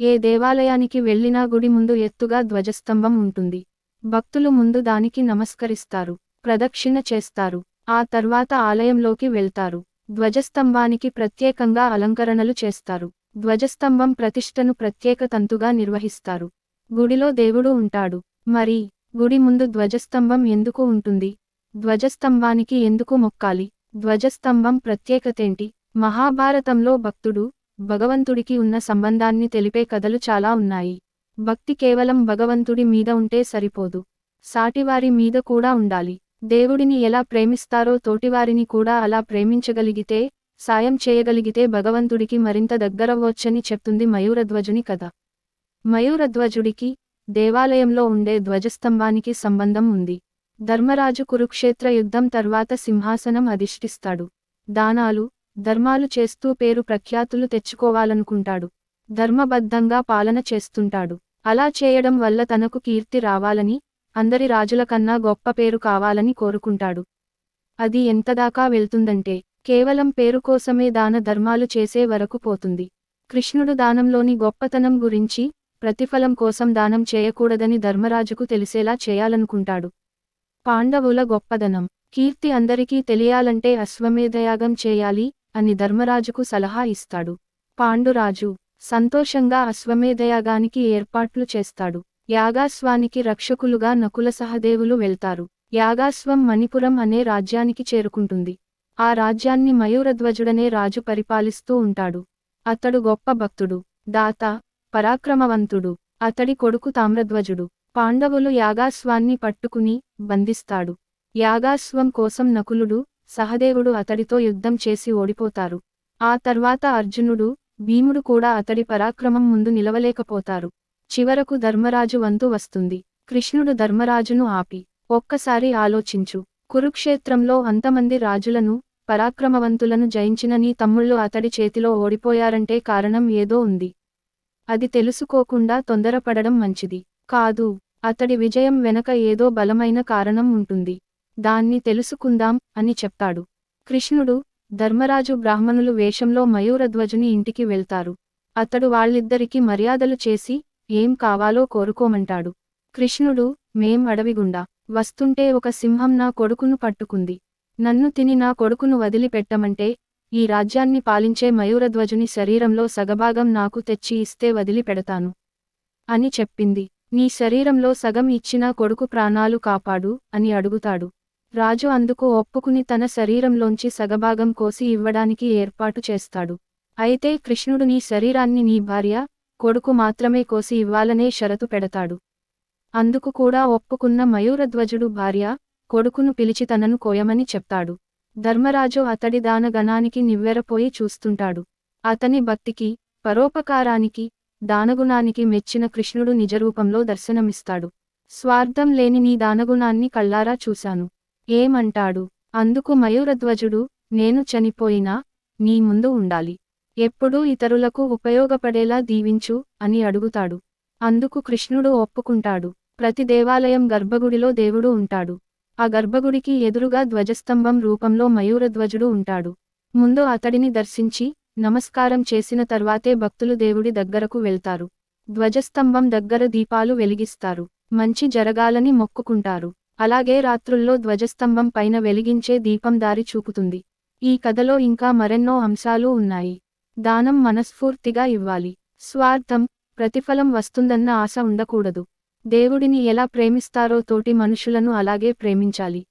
ఏ దేవాలయానికి వెళ్ళినా గుడి ముందు ఎత్తుగా ధ్వజస్తంభం ఉంటుంది. భక్తులు ముందు దానికి నమస్కరిస్తారు ప్రదక్షిణ చేస్తారు ఆ తర్వాత ఆలయంలోకి వెళ్తారు. ధ్వజస్తంభానికి ప్రత్యేకంగా అలంకరణలు చేస్తారు. ధ్వజస్తంభం ప్రతిష్టను ప్రత్యేక తంతుగా నిర్వహిస్తారు. గుడిలో దేవుడు ఉంటాడు. మరి గుడి ముందు ధ్వజస్తంభం ఎందుకు ఉంటుంది? ధ్వజస్తంభానికి ఎందుకు మొక్కాలి? ధ్వజస్తంభం ప్రత్యేకతేంటి? మహాభారతంలో భక్తుడు భగవంతుడికి ఉన్న సంబంధాన్ని తెలిపే కథలు చాలా ఉన్నాయి. భక్తి కేవలం భగవంతుడి మీద ఉంటే సరిపోదు. సాటివారి మీద కూడా ఉండాలి. దేవుడిని ఎలా ప్రేమిస్తారో తోటివారిని కూడా అలా ప్రేమించగలిగితే సాయం చేయగలిగితే భగవంతుడికి మరింత దగ్గరవచ్చని చెప్తుంది మయూరధ్వజుని కథ. మయూరధ్వజుడికి దేవాలయంలో ఉండే ధ్వజస్తంభానికి సంబంధం ఉంది. ధర్మరాజు కురుక్షేత్ర యుద్ధం తర్వాత సింహాసనం అధిష్ఠిస్తాడు. దానాలు ధర్మాలు చేస్తూ పేరు ప్రఖ్యాతులు తెచ్చుకోవాలనుకుంటాడు. ధర్మబద్ధంగా పాలన చేస్తుంటాడు. అలా చేయడం వల్ల తనకు కీర్తి రావాలని అందరి రాజుల కన్నా గొప్ప పేరు కావాలని కోరుకుంటాడు. అది ఎంతదాకా వెళ్తుందంటే కేవలం పేరు కోసమే దాన ధర్మాలు చేసే వరకు పోతుంది. కృష్ణుడు దానంలోని గొప్పతనం గురించి ప్రతిఫలం కోసం దానం చేయకూడదని ధర్మరాజుకు తెలిసేలా చేయాలనుకుంటాడు. పాండవుల గొప్పదనం. కీర్తి అందరికీ తెలియాలంటే అశ్వమేధయాగం చేయాలి అని ధర్మరాజుకు సలహా ఇస్తాడు. పాండురాజు సంతోషంగా అశ్వమేధయాగానికి ఏర్పాట్లు చేస్తాడు. యాగాస్వానికి రక్షకులుగా నకుల సహదేవులు వెళ్తారు. యాగాస్వం మణిపురం అనే రాజ్యానికి చేరుకుంటుంది. ఆ రాజ్యాన్ని మయూరధ్వజుడనే రాజు పరిపాలిస్తూ ఉంటాడు. అతడు గొప్ప భక్తుడు దాత పరాక్రమవంతుడు అతడి కొడుకు తామ్రధ్వజుడు. పాండవులు యాగాస్వాన్ని పట్టుకుని బంధిస్తాడు. యాగాస్వం కోసం నకులుడు సహదేవుడు అతడితో యుద్ధం చేసి ఓడిపోతారు. ఆ తర్వాత అర్జునుడు భీముడు కూడా అతడి పరాక్రమం ముందు నిలవలేకపోతారు. చివరకు ధర్మరాజు వంతు వస్తుంది. కృష్ణుడు ధర్మరాజును ఆపి ఒక్కసారి ఆలోచించు. కురుక్షేత్రంలో అంతమంది రాజులను పరాక్రమవంతులను జయించిన నీ తమ్ముళ్ళు అతడి చేతిలో ఓడిపోయారంటే కారణం ఏదో ఉంది. అది తెలుసుకోకుండా తొందరపడడం మంచిది. కాదు అతడి విజయం వెనక ఏదో బలమైన కారణం ఉంటుంది. దాన్ని తెలుసుకుందాం అని చెప్తాడు. కృష్ణుడు ధర్మరాజు బ్రాహ్మణులు వేషంలో మయూరధ్వజుని ఇంటికి వెళ్తారు. అతడు వాళ్ళిద్దరికి మర్యాదలు చేసి ఏం కావాలో కోరుకోమంటాడు. కృష్ణుడు మేం అడవిగుండా. వస్తుంటే ఒక సింహం నా కొడుకును పట్టుకుంది. నన్ను తిని నా కొడుకును వదిలిపెట్టమంటే ఈ రాజ్యాన్ని పాలించే మయూరధ్వజుని శరీరంలో సగభాగం నాకు తెచ్చి ఇస్తే వదిలిపెడతాను అని చెప్పింది. నీ శరీరంలో సగం ఇచ్చిన కొడుకు ప్రాణాలు కాపాడు అని అడుగుతాడు. రాజు అందుకు ఒప్పుకుని తన శరీరంలోంచి సగభాగం కోసి ఇవ్వడానికి ఏర్పాటు చేస్తాడు. అయితే కృష్ణుడు నీ శరీరాన్ని నీ భార్య కొడుకు మాత్రమే కోసి ఇవ్వాలనే షరతు పెడతాడు. అందుకు కూడా ఒప్పుకున్న మయూరధ్వజుడు భార్య కొడుకును పిలిచి తనను కోయమని చెప్తాడు. ధర్మరాజు అతడి దానగణానికి నివ్వెరపోయి చూస్తుంటాడు. అతని భక్తికి పరోపకారానికి దానగుణానికి మెచ్చిన కృష్ణుడు నిజరూపంలో దర్శనమిస్తాడు. స్వార్థం లేని నీ దానగుణాన్ని కళ్ళారా చూశాను. ఏమంటాడు? అందుకు మయూరధ్వజుడు నేను చనిపోయినా నీ ముందు ఉండాలి. ఎప్పుడూ ఇతరులకు ఉపయోగపడేలా దీవించు అని అడుగుతాడు. అందుకు కృష్ణుడు ఒప్పుకుంటాడు. ప్రతి దేవాలయం గర్భగుడిలో దేవుడు ఉంటాడు. ఆ గర్భగుడికి ఎదురుగా ధ్వజస్తంభం రూపంలో మయూరధ్వజుడు ఉంటాడు. ముందు అతడిని దర్శించి నమస్కారం చేసిన తర్వాతే భక్తులు దేవుడి దగ్గరకు వెళ్తారు. ధ్వజస్తంభం దగ్గర దీపాలు వెలిగిస్తారు. మంచి జరగాలని మొక్కుకుంటారు. అలాగే రాత్రుల్లో ధ్వజస్తంభం పైన వెలిగించే దీపం దారి చూపుతుంది. ఈ కథలో ఇంకా మరెన్నో అంశాలు ఉన్నాయి. దానం మనస్ఫూర్తిగా ఇవ్వాలి. స్వార్థం ప్రతిఫలం వస్తుందన్న ఆశ ఉండకూడదు. దేవుడిని ఎలా ప్రేమిస్తారో తోటి మనుషులను అలాగే ప్రేమించాలి.